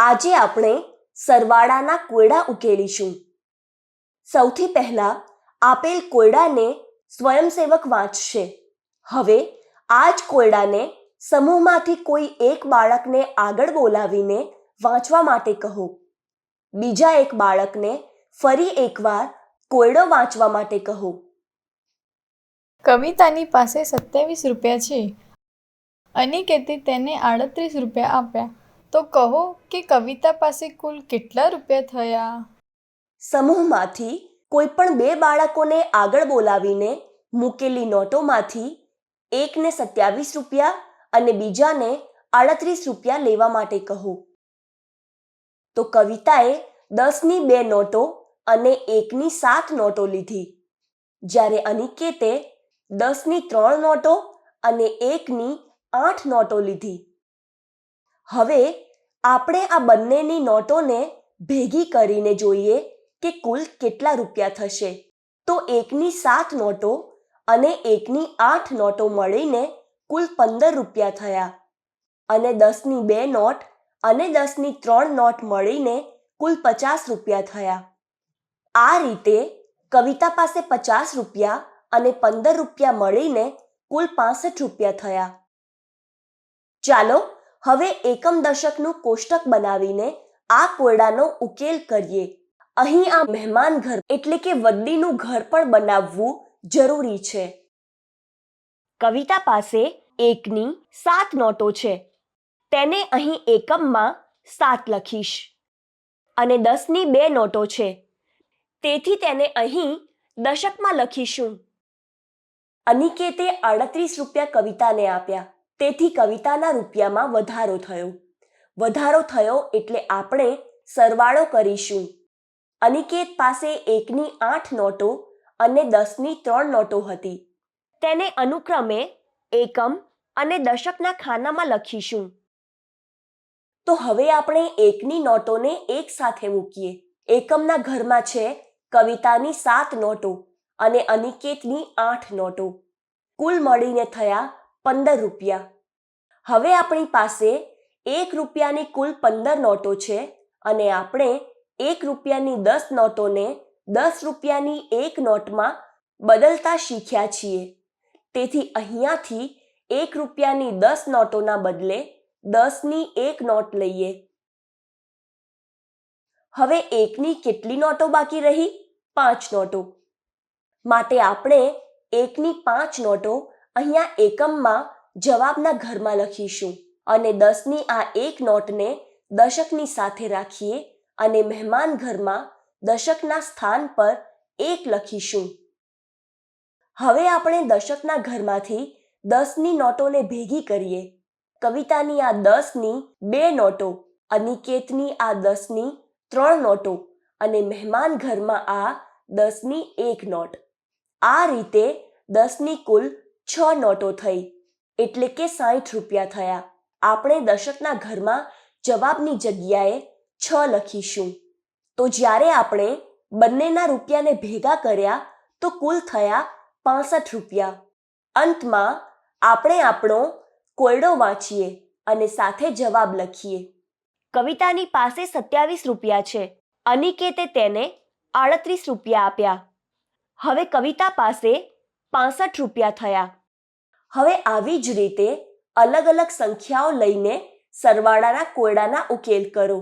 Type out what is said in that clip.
આજે આપણે સરવાળાના કોયડા ઉકેલીશું. સૌથી પહેલા આપેલ કોયડાને સ્વયંસેવક વાંચશે. હવે આ જ કોયડાને સમૂહમાંથી કોઈ એક બાળકને આગળ બોલાવીને વાંચવા માટે કહો. બીજા એક બાળકને ફરી એકવાર કોયડો વાંચવા માટે કહો. કવિતાની પાસે સત્યાવીસ રૂપિયા છે. અનિકેતે તેને આડત્રીસ રૂપિયા આપ્યા. તો કહો કે કવિતા પાસે કુલ કેટલા રૂપિયા થયા? સમૂહમાંથી કોઈ પણ બે બાળકોને આગળ બોલાવીને મૂકેલી નોટોમાંથી એકને સત્યાવીસ રૂપિયા અને બીજાને આડત્રીસ રૂપિયા લેવા માટે કહો. તો કવિતાએ દસની બે નોટો અને એકની સાત નોટો લીધી. જ્યારે અનિકેતે દસની ત્રણ નોટો અને એકની આઠ નોટો લીધી. હવે આપણે આ બંનેની નોટોને ભેગી કરીને જોઈએ કે કુલ કેટલા રૂપિયા થશે. તો એકની સાત નોટો અને એકની આઠ નોટો મળીને કુલ પંદર રૂપિયા થયા. અને દસની બે નોટ અને દસની ત્રણ નોટ મળીને કુલ પચાસ રૂપિયા થયા. આ રીતે કવિતા પાસે પચાસ રૂપિયા અને પંદર રૂપિયા મળીને કુલ પાસઠ રૂપિયા થયા. ચાલો હવે એકમ દશકનું કોષ્ટક બનાવીને આ કોયડાનો ઉકેલ કરીએ. અહીં આ મહેમાન ઘર, એટલે કે વદ્દીનું ઘર પણ બનાવવું જરૂરી છે. કવિતા પાસે એકની સાત નોટો છે. તેને અહીં એકમમાં સાત લખીશ. અને દસની બે નોટો છે. તેથી તેને અહીં દશકમાં લખીશું. અનિકેતે આડત્રીસ રૂપિયા કવિતાને આપ્યા. તેથી કવિતાના રૂપિયામાં વધારો થયો. વધારો થયો એટલે આપણે સરવાળો કરીશું. અનિકેત પાસે એકની આઠ નોટો અને દસની ત્રણ નોટો હતી. તેને અનુક્રમે એકમ અને દશકના ખાનામાં લખીશું. તો હવે આપણે એકની નોટોને એક સાથે મૂકીએ. એકમના ઘરમાં છે કવિતાની સાત નોટો અને અનિકેતની આઠ નોટો. કુલ મળીને થયા પંદર રૂપિયા. હવે આપણી પાસે એક રૂપિયાની કુલ પંદર નોટો છે અને આપણે એક રૂપિયાની દસ નોટોને દસ રૂપિયાની એક નોટમાં બદલતા શીખ્યા છીએ. તેથી અહીંયાથી એક રૂપિયાની દસ નોટોના બદલે દસની એક નોટ લઈએ. હવે એકની કેટલી નોટો બાકી રહી? પાંચ નોટો. માટે આપણે એકની પાંચ નોટો અહીંયા એકમમાં જવાબના ઘરમાં લખીશું. અને દસની આ એક નોટને દશકની સાથે રાખીએ અને મહેમાન ઘરમાં દશકના સ્થાન પર એક લખીશું. હવે આપણે દશકના ઘરમાંથી દસની નોટોને ભેગી કરીએ. કવિતાની આ દસની બે નોટો, અનિકેતની આ દસની ત્રણ નોટો અને મહેમાન ઘરમાં આ દસની એક નોટ. આ રીતે દસની કુલ છ નોટો થઈ, એટલે કે સાઠ રૂપિયા થયા. આપણે દશકના ઘરમાં જવાબની જગ્યાએ છ લખીશું. તો જ્યારે આપણે બંનેના રૂપિયાને ભેગા કર્યા, તો કુલ થયા પાસઠ રૂપિયા. અંતમાં આપણે આપણો કોયડો વાંચીએ અને સાથે જવાબ લખીએ. કવિતાની પાસે સત્યાવીસ રૂપિયા છે, અનિકેતે તેને આડત્રીસ રૂપિયા આપ્યા. હવે કવિતા પાસે પાસઠ રૂપિયા થયા. હવે આવી જ રીતે અલગ અલગ સંખ્યાઓ લઈને સરવાળાના કોયડાના ઉકેલ કરો.